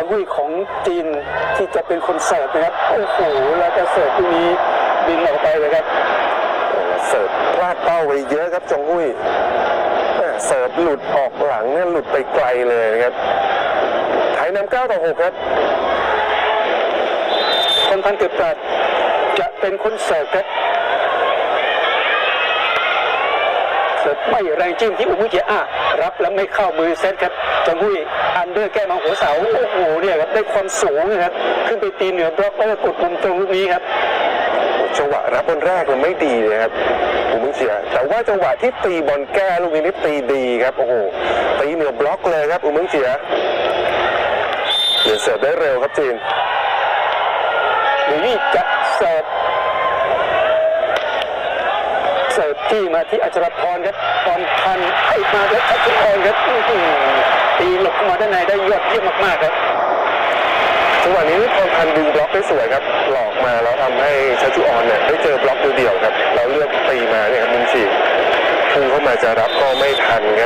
จังหุยของจีนที่จะเป็นคนเสิร์ฟนะครับโอ้โหแล้วก็เสิร์ฟลูกนี้บินออกไปเลยครับเสิร์ฟพลาดเป้าไปเยอะครับจงหุ้ยเสิร์ฟหลุดออกหลังเนี่ยหลุดไปไกลเลยนะครับไทยนำ9ต่อ6ครับคนพันเกือบปดจะเป็นคนเสิร์ฟครับเสิร์ฟไม่แรงจิ้มที่อุมุเจียอะรับแล้วไม่เข้ามือเซตครับจังหุยอันเดอร์แก้มาหัวเสาโอ้โหเนี่ยครับได้ความสูงนะครับขึ้นไปตีเหนือบล็อกแล้วก็กดมุมตรงลูกนี้ครับจังหวะรับบอลแรกมันไม่ดีเลยครับอุมุเชียแต่ว่าจังหวะที่ตีบอลแก้ลูกนี้นี่ตีดีครับโอ้โหตีเหนือบล็อกเลยครับอุมุเชียเดี๋ยวเสิร์ฟได้เร็วครับจีนนี่จะ เสิร์ฟที่มาที่อัจฉรพรครับพรพันธ์ให้มาแล้วอัจฉรพรครับตีหลบเข้ามาด้านในได้ยอดเยี่ยมมากๆครับจังหวะนี้นี่พรพันดึงบล็อกได้สวยครับ หลอกมาแล้วทำให้ชัชุออนเนี่ยได้เจอบล็อกเดียวครับแล้วเลือกตีมาเนี่ยครับมุนชีพุ่งเข้ามาจะรับก็ไม่ทันครับ